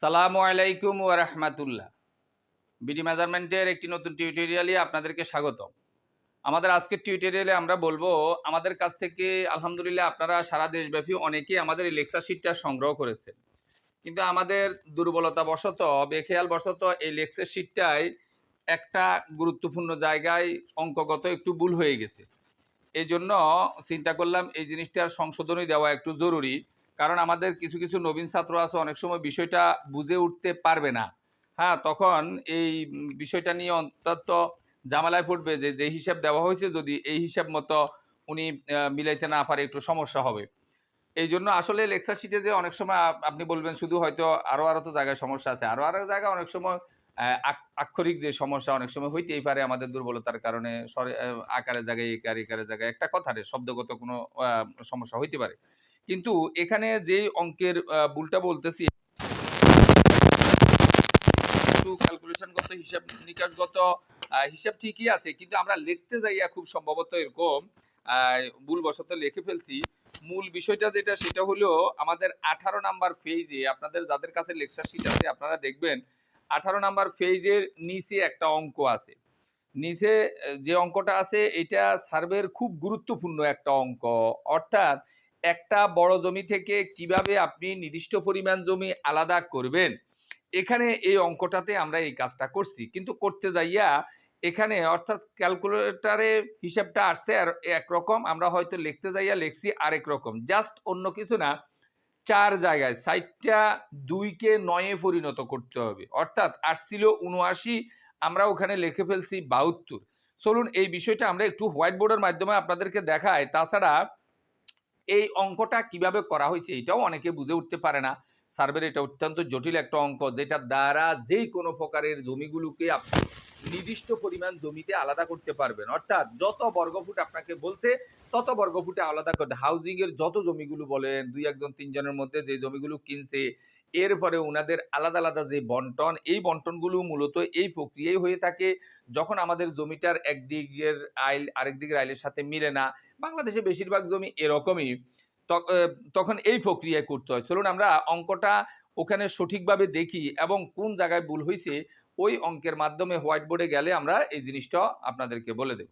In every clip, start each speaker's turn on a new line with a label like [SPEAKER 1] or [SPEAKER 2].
[SPEAKER 1] সালামু আলাইকুম রাহমাতুল্লাহ। বিডি মেজারমেন্টের একটি নতুন টিউটোরিয়ালে আপনাদেরকে স্বাগত আমাদের আজকের টিউটোরিয়ালে আমরা বলব, আমাদের কাছ থেকে আলহামদুলিল্লাহ আপনারা সারা দেশব্যাপী অনেকেই আমাদের এই লেকচার শিটটা সংগ্রহ করেছেন। কিন্তু আমাদের দুর্বলতা বশত বেখেয়াল বশত এই লেকচার শিটটাই একটা গুরুত্বপূর্ণ জায়গায় অঙ্কগত একটু ভুল হয়ে গেছে। এই জন্য চিন্তা করলাম এই জিনিসটার সংশোধনী দেওয়া একটু জরুরি। কারণ আমাদের কিছু কিছু নবীন ছাত্র আছে, অনেক সময় বিষয়টা বুঝে উঠতে পারবে না। হ্যাঁ তখন এই বিষয়টা নিয়ে অন্তত জামালায় পড়বে যে যে হিসাব দেওয়া হয়েছে যদি এই হিসাব মতো উনি মিলাইতে না পারে একটু সমস্যা হবে। এই জন্য আসলে লেকচার শিটে যে অনেক সময় আপনি বলবেন শুধু হয়তো আরও আরও তো জায়গায় সমস্যা আছে। আরও আরও জায়গায় অনেক সময় আক্ষরিক যে সমস্যা অনেক সময় হইতেই পারে আমাদের দুর্বলতার কারণে আকারের জায়গায় ইকার ইকারের জায়গায়। একটা কথারে শব্দগত কোনো সমস্যা হইতে পারে। কিন্তু এখানে যে অঙ্কের ভুলটা বলতেছি ক্যালকুলেশনগত হিসাব নিকাশগত হিসাব ঠিকই আছে, কিন্তু আমরা লিখতে যাইয়া খুব সম্ভবত এরকম ভুলবশত লিখে ফেলছি। মূল বিষয়টা যেটা, সেটা হলো আমাদের আঠারো নাম্বার আপনাদের যাদের কাছে লেকচার শিট আছে, আপনারা দেখবেন আঠারো নাম্বার পেজের নিচে একটা অঙ্ক আছে। নিচে, যে অঙ্কটা আছে, এটা সার্ভের খুব গুরুত্বপূর্ণ একটা অঙ্ক। অর্থাৎ একটা বড় জমি থেকে কীভাবে আপনি নির্দিষ্ট পরিমাণ জমি আলাদা করবেন? এখানে এই অঙ্কটাতে আমরা এই কাজটা করছি। কিন্তু করতে যাইয়া এখানে অর্থাৎ ক্যালকুলেটারে হিসাবটা আসছে আর একরকম আমরা হয়তো লিখতে যাইয়া লিখছি আরেক রকম। জাস্ট অন্য কিছু না, চার জায়গায় সাইটটা দুইকে নয়ে পরিণত করতে হবে। অর্থাৎ আসছিল উনআশি আমরা ওখানে লিখে ফেলছি বাহাত্তর। চলুন এই বিষয়টা আমরা একটু হোয়াইট বোর্ডের মাধ্যমে আপনাদেরকে দেখাই। তাছাড়া এই অঙ্কটা কীভাবে করা হয়েছে এটাও অনেকে বুঝে উঠতে পারে না। সার্ভের এটা অত্যন্ত জটিল একটা অঙ্ক যেটা দ্বারা যেই কোনো প্রকারের জমিগুলোকে আপনি নির্দিষ্ট পরিমাণ জমিতে আলাদা করতে পারবেন। অর্থাৎ যত বর্গফুট আপনাকে বলছে, তত বর্গফুটে আলাদা করতে হাউজিং এর যত জমিগুলো বলেন, দুই একজন, তিনজনের মধ্যে যে জমিগুলো কিনছে, এরপরে ওনাদের আলাদা আলাদা যে বন্টন, এই বন্টনগুলো মূলত এই প্রক্রিয়ায় হয়ে থাকে। যখন আমাদের জমিটার একদিকের আইল আরেক দিকের আইলের সাথে মিলে না বাংলাদেশে বেশিরভাগ জমি এরকমই। তখন এই প্রক্রিয়ায় করতে হয়। চলুন আমরা অঙ্কটা ওখানে সঠিকভাবে দেখি এবং কোন জায়গায় ভুল হয়েছে, ওই অঙ্কের মাধ্যমে হোয়াইট বোর্ডে গেলে আমরা এই জিনিসটা আপনাদেরকে বলে দেব।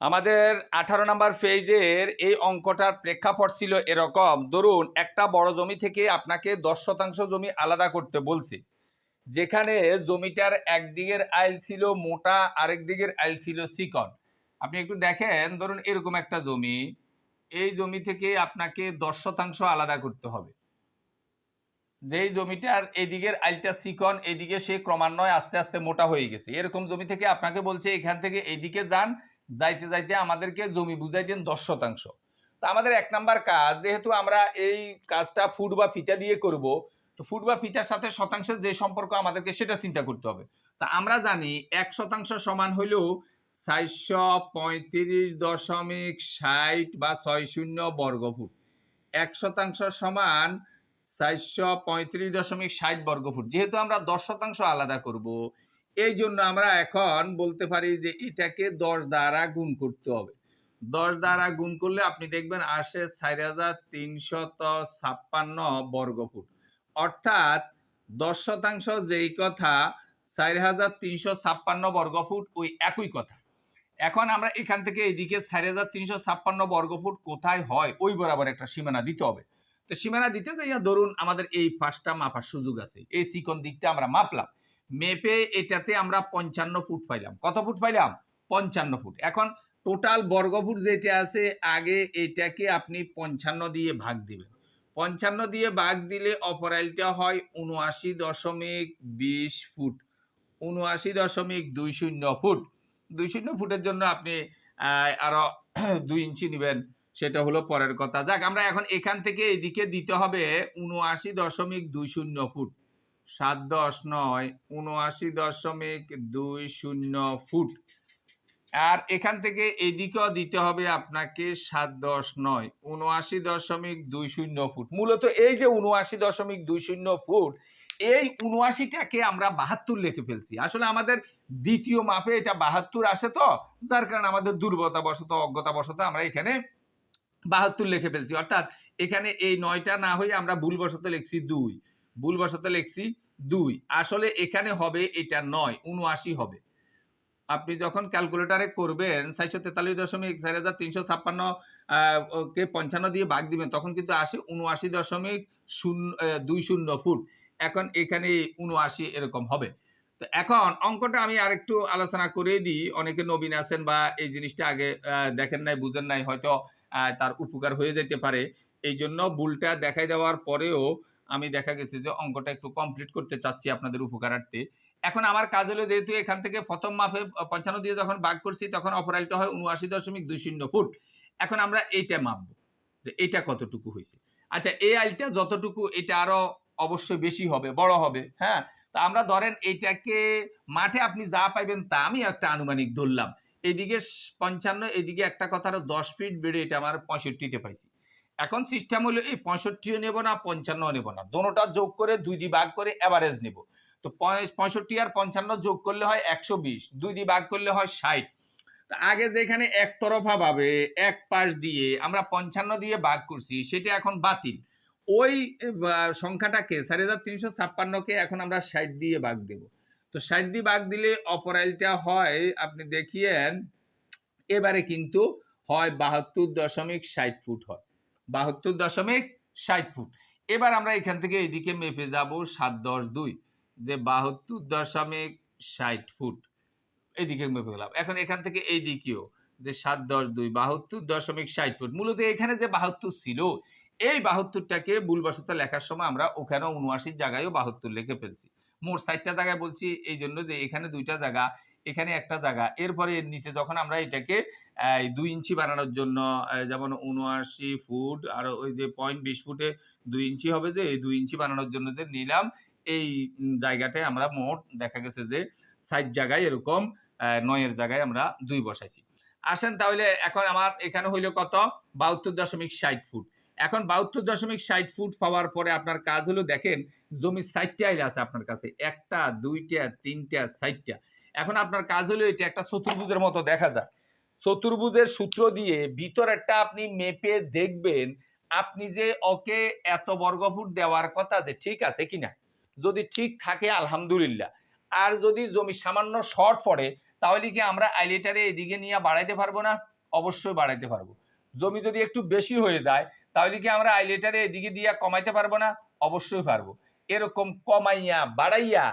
[SPEAKER 1] আমাদের আঠারো নাম্বার পেজের এই অঙ্কটার প্রেক্ষাপট ছিল এরকম। ধরুন, একটা বড় জমি থেকে আপনাকে দশ শতাংশ জমি আলাদা করতে বলছে। যেখানে জমিটার একদিকের আইল ছিল মোটা আরেক দিকের আইল ছিল চিকন। আপনি একটু দেখেন, ধরুন এরকম একটা জমি, এই জমি থেকে আপনাকে দশ শতাংশ আলাদা করতে হবে। যেই জমিটার এদিকের আইলটা চিকন, এদিকে সে ক্রমান্বয়ে আস্তে আস্তে মোটা হয়ে গেছে। এরকম জমি থেকে আপনাকে বলছে, এখান থেকে এইদিকে যান, যাইতে যাইতে আমাদেরকে জমি বুঝাই দেন দশ শতাংশ। তা আমাদের এক নাম্বার কাজ, যেহেতু আমরা এই কাজটা ফুট বা ফিতা দিয়ে করব, তো ফুট বা ফিতার সাথে শতাংশের যে সম্পর্ক আমাদেরকে সেটা চিন্তা করতে হবে। তা আমরা জানি এক শতাংশ সমান হলেও চারশো পঁয়ত্রিশ দশমিক ষাট বা ছয় শূন্য বর্গফুট। এক শতাংশ সমান চারশো পঁয়ত্রিশ দশমিক ষাট বর্গফুট। যেহেতু আমরা দশ শতাংশ আলাদা করব, এই জন্য আমরা এখন বলতে পারি যে এটাকে দশ দ্বারা গুণ করতে হবে। দশ দ্বারা গুণ করলে আপনি দেখবেন আসে চার হাজার তিনশত ছাপ্পান্ন বর্গফুট। অর্থাৎ দশ শতাংশ যেই কথা, চার হাজার তিনশো ছাপ্পান্ন বর্গফুট ওই একই কথা। এখন আমরা এখান থেকে এইদিকে চার হাজার তিনশো ছাপ্পান্ন বর্গফুট কোথায় হয়, ওই বরাবর একটা সীমানা দিতে হবে। তো সীমানা দিতে চাইয়া ধরুন আমাদের এই পাঁচটা মাপার সুযোগ আছে। এই চিকন দিকটা আমরা মাপলাম। মেপে এটাতে আমরা পঞ্চান্ন ফুট পাইলাম। কত ফুট পাইলাম? পঞ্চান্ন ফুট। এখন টোটাল বর্গফুট যেটা আছে, আগে এটাকে আপনি পঞ্চান্ন দিয়ে ভাগ দিবেন। পঞ্চান্ন দিয়ে ভাগ দিলে অপরাইলটা হয় উনআশি দশমিক বিশ ফুট। উনআশি দশমিক দুই শূন্য ফুট। দুই শূন্য ফুটের জন্য আপনি আহ, আরও দুই ইঞ্চি নেবেন। সেটা হলো পরের কথা। যাক আমরা এখন এখান থেকে এদিকে দিতে হবে উনআশি দশমিক দুই শূন্য ফুট। সাত দশ নয় উনআশি দশমিক দুই শূন্য ফুট। আর এখান থেকে এদিকেও দিতে হবে আপনাকে সাত দশ নয় উনআশি দশমিক দুই শূন্য ফুট। মূলত এই যে উনআশি দশমিক দুই শূন্য ফুট এই উনআশিটাকে আমরা বাহাত্তর লিখে ফেলছি। আসলে আমাদের দ্বিতীয় মাপে এটা বাহাত্তর আসে তো, যার কারণে আমাদের দুর্বলতা বশত অজ্ঞতা বশত আমরা এখানে বাহাত্তর লিখে ফেলছি। অর্থাৎ এখানে এই নয়টা না হয়ে আমরা ভুলবশত লিখছি দুই। ভুলবশত লিখছি দুই। আসলে এখানে হবে এটা নয় উনআশি হবে। আপনি যখন ক্যালকুলেটারে করবেন, চারশো তেতাল্লিশ দশমিক চার হাজার তিনশো ছাপ্পান্ন কে পঞ্চান্ন দিয়ে ভাগ দিবেন, তখন কিন্তু আসে উনআশি দশমিক শূন্য দুই শূন্য ফুট। এখন এখানে উনআশি এরকম হবে। তো এখন অঙ্কটা আমি আরেকটু আলোচনা করে দিই। অনেকে নবীন আছেন বা এই জিনিসটা আগে দেখেন নাই, বুঝেন নাই, হয়তো তার উপকার হয়ে যেতে পারে। এই জন্য ভুলটা দেখাই দেওয়ার পরেও আমি দেখা গেছে যে অঙ্কটা একটু কমপ্লিট করতে চাচ্ছি আপনাদের উপকারার্থে। এখন আমার কাজ হলো যেহেতু এখান থেকে প্রথম মাপে পঞ্চান্ন দিয়ে যখন ভাগ করছি, তখন অপরাইলটা হয় উনআশি দশমিক দুই শূন্য ফুট। এখন আমরা এইটা মাপবো যে এটা কতটুকু হয়েছে। আচ্ছা এই আইলটা যতটুকু, এটা আরও অবশ্যই বেশি হবে, বড় হবে হ্যাঁ? তো আমরা ধরেন এইটাকে মাঠে আপনি যা পাইবেন তা আমি একটা আনুমানিক ধরলাম। এইদিকে পঞ্চান্ন, এদিকে একটা কথা আরও দশ ফিট বেড়ে এটা আমার পঁয়ষট্টিতে পাইছি। এখন সিস্টেম হলো এই পঁয়ষট্টিও নেব না, পঞ্চান্নও নেব না। দোনোটা যোগ করে দুই দি ভাগ করে অ্যাভারেজ নেব। তো পঁয়- পঁয়ষট্টি আর পঞ্চান্ন যোগ করলে হয় একশো বিশ, দুই দি ভাগ করলে হয় ষাট। তা আগে যেখানে একতরফা ভাবে, এক পাশ দিয়ে আমরা পঞ্চান্ন দিয়ে ভাগ করছি, সেটা এখন বাতিল। ওই সংখ্যাটাকে চার হাজার তিনশো ছাপ্পান্নকে এখন আমরা ষাট দিয়ে বাঘ দেব। তো ষাট দিয়ে বাঘ দিলে অপরাইলটা হয়, আপনি দেখিয়েন, এবারে কিন্তু হয় বাহাত্তর দশমিক ষাট ফুট হয়। বাহাত্তর দশমিক ষাট ফুট। এবার আমরা এখান থেকে এদিকে মেপে যাব সাত দশ দুই, যে বাহাত্তর দশমিক ষাট ফুট। এদিকে মেপে গেলাম। এখন এখান থেকে এই দিকেও যে সাত দশ দুই, বাহাত্তর দশমিক ষাট ফুট। মূলত এখানে যে বাহাত্তর ছিল এই বাহাত্তরটাকে ভুলবশত লেখার সময় আমরা ওখানে উনআশির জায়গায়ও বাহাত্তর লিখে ফেলছি। মোট ষাটটা জায়গায় বলছি এই জন্য যে এখানে দুইটা জায়গা, এখানে একটা জায়গা। এরপরে এর নিচে যখন আমরা এটাকে দুই ইঞ্চি বানানোর জন্য যেমন উনআশি ফুট আর ওই যে পয়েন্ট বিশ ফুটে দুই ইঞ্চি হবে যে, এই দুই ইঞ্চি বানানোর জন্য যে নিলাম, এই জায়গাটায় আমরা মোট দেখা গেছে যে ষাট জায়গায় এরকম নয়ের জায়গায় আমরা দুই বসাইছি। আসেন তাহলে এখন আমার এখানে হইল কত? বাহাত্তর দশমিক ষাট ফুট। এখন বাহাত্তর দশমিক ষাট ফুট পাওয়ার পরে আপনার কাজ হলো দেখেন জমির ষাটটা আইলে আছে আপনার কাছে। একটা, দুইটা, তিনটা সাইটটা এখন আপনার কাজ হলো এটা একটা চতুর্ভুজের মতো দেখা যায় চতুর্ভুজের সূত্র দিয়ে ভিতরেরটা আপনি মেপে দেখবেন, আপনি যে ওকে এত বর্গফুট দেওয়ার কথা যে ঠিক আছে কিনা। যদি ঠিক থাকে, আলহামদুলিল্লাহ। আর যদি জমি সামান্য শর্ট পড়ে, তাহলে কি আমরা আইলেটারে এদিকে নিয়ে বাড়াইতে পারব না? অবশ্যই বাড়াইতে পারব। জমি যদি একটু বেশি হয়ে যায় তাহলে কি আমরা আইলেটারে এদিকে দিয়া কমাইতে পারব না? অবশ্যই পারব। এরকম কমাইয়া, বাড়াইয়া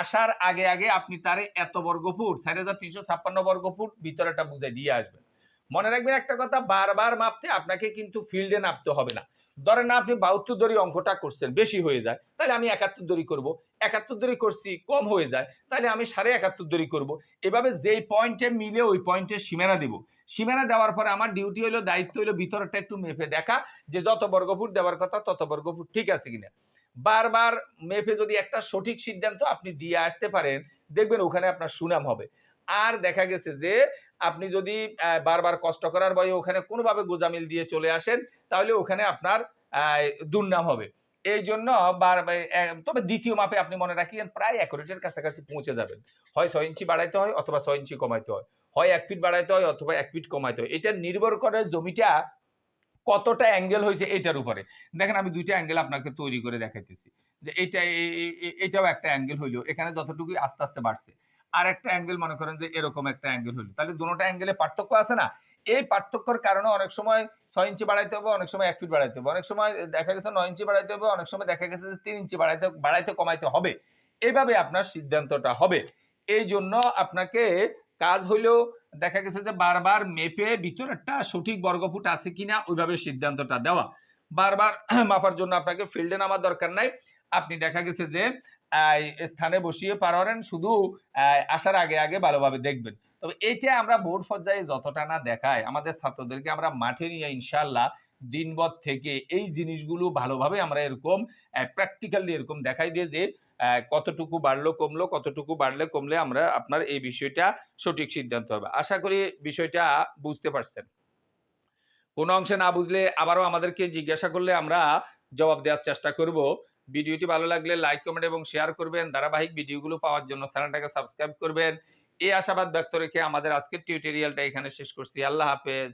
[SPEAKER 1] আসার আগে আগে আপনি তার এত বর্গ ফুট, চার হাজার তিনশো ছাপ্পান্ন বর্গ ফুট ভিতরেটা বুঝে দিয়ে আসবেন। মনে রাখবেন একটা কথা, বারবার মাপতে আপনাকে কিন্তু ফিল্ডে নামতে হবে না। ধরেন আপনি বাহাত্তর দড়ি অঙ্কটা করছেন, বেশি হয়ে যায়, তাহলে আমি একাত্তর দড়ি করব। একাত্তর দড়ি করছি, কম হয়ে যায়, তাহলে আমি সাড়ে একাত্তর দড়ি করব। এভাবে যেই পয়েন্টে মিলে ওই পয়েন্টে সীমানা দিব। সীমানা দেওয়ার পরে আমার ডিউটি হলো দায়িত্ব হলো ভিতরটা একটু মেপে দেখা, যে যত বর্গফুট দেওয়ার কথা তত বর্গফুট ঠিক আছে কিনা। বারবার মেপে যদি একটা সঠিক সিদ্ধান্ত আপনি দিয়ে আসতে পারেন, দেখবেন ওখানে আপনার সুনাম হবে। আর দেখা গেছে যে, আপনি যদি বারবার কষ্ট করার বয়ে ওখানে কোনোভাবে গোজামিল দিয়ে চলে আসেন, তাহলে ওখানে আপনার দুর্নাম হবে। এই জন্য তবে দ্বিতীয় মাপে আপনি মনে রাখিয়েন, প্রায় অ্যাকুরেটের কাছাকাছি পৌঁছে যাবেন। হয় ছয় ইঞ্চি বাড়াইতে হয় অথবা ছয় ইঞ্চি কমাইতে হয়। হয় এক ফিট বাড়াইতে হয় অথবা এক ফিট কমাইতে হয়। এটা নির্ভর করে জমিটা কতটা অ্যাঙ্গেল হয়েছে এটার উপরে। দেখেন আমি দুইটা অ্যাঙ্গেল আপনাকে তৈরি করে দেখাইতেছি। যে এটা এটাও একটা অ্যাঙ্গেল হইল। এখানে যতটুকু আস্তে আস্তে বাড়ছে। আর একটা অ্যাঙ্গেল মনে করেন যে এরকম একটা অ্যাঙ্গেল হইল। তাহলে দুটোটা অ্যাঙ্গেলে পার্থক্য আছে না? এই পার্থক্যর কারণে অনেক সময় ছয় ইঞ্চি বাড়াইতে হবে, অনেক সময় এক ফিট বাড়াইতে হবে। অনেক সময় দেখা গেছে নয় ইঞ্চি বাড়াইতে হবে, অনেক সময় দেখা গেছে যে তিন ইঞ্চি বাড়াইতে বাড়াইতে কমাইতে হবে। এইভাবে আপনার সিদ্ধান্তটা হবে। এই জন্য আপনাকে কাজ হইলেও দেখা গেছে যে বারবার মেপে ভিতরেরটা সঠিক বর্গফুট আছে কিনা, ওইভাবে সিদ্ধান্তটা দেওয়া। বারবার মাপার জন্য আপনাকে ফিল্ডে নামার দরকার নাই। আপনি দেখা গেছে যে স্থানে বসিয়ে পারেন শুধু আসার আগে আগে ভালোভাবে দেখবেন। তবে এইটা আমরা বোর্ড পর্যায়ে যতটা না দেখায়, আমাদের ছাত্রদেরকে আমরা মাঠে নিয়ে ইনশাল্লাহ দিনবদ থেকে এই জিনিসগুলো ভালোভাবে আমরা এরকম প্র্যাকটিক্যালি এরকম দেখাই দিয়ে যে কতটুকু বাড়লো, কমলো, কতটুকু বাড়লে, কমলে আমরা আপনার এই বিষয়টা সঠিক সিদ্ধান্ত হবে। আশা করি বিষয়টা বুঝতে পারছেন। কোনো অংশে না বুঝলে আবারও আমাদেরকে জিজ্ঞাসা করলে আমরা জবাব দেওয়ার চেষ্টা করব। ভিডিওটি ভালো লাগলে লাইক কমেন্ট এবং শেয়ার করবেন। ধারাবাহিক ভিডিওগুলো পাওয়ার জন্য চ্যানেলটাকে সাবস্ক্রাইব করবেন। এই আশাবাদ ব্যক্ত রেখে আমাদের আজকের টিউটোরিয়ালটা এখানে শেষ করছি। আল্লাহ হাফেজ।